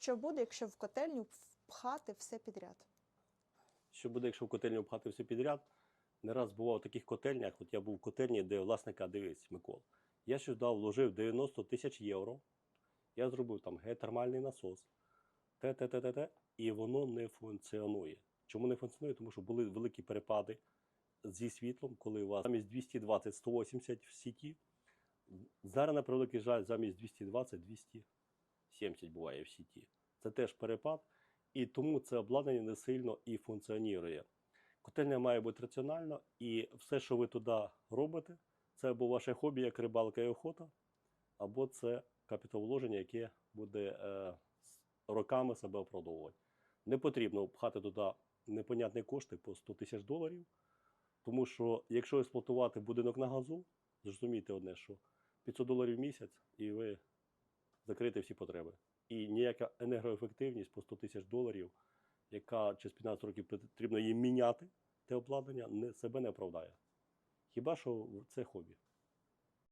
Що буде, якщо в котельню впхати все підряд? Що буде, якщо в котельню пхати все підряд? Не раз бував в таких котельнях. От я був в котельні, де власника дивись, Микол. Я сюди вложив 90 тисяч євро. Я зробив там геотермальний насос, те, те, те, те, те, і воно не функціонує. Чому не функціонує? Тому що були великі перепади зі світлом, коли у вас замість 220 180 в сіті. Зараз, на превеликий жаль, замість 220 270 буває в сіті. Це теж перепад, і тому це обладнання не сильно і функціонує. Котельня має бути раціональна, і все, що ви туди робите, це або ваше хобі, як рибалка і охота, або це капіталовложення, яке буде е, роками себе оправдовувати. Не потрібно пхати туди непонятні кошти по 100 тисяч доларів, тому що якщо експлуатувати будинок на газу, зрозумійте одне, що 500 доларів в місяць, і ви закрите всі потреби. І ніяка енергоефективність по 100 тисяч доларів, яка через 15 років потрібно її міняти, те обладнання, не, себе не оправдає. Хіба що це хобі.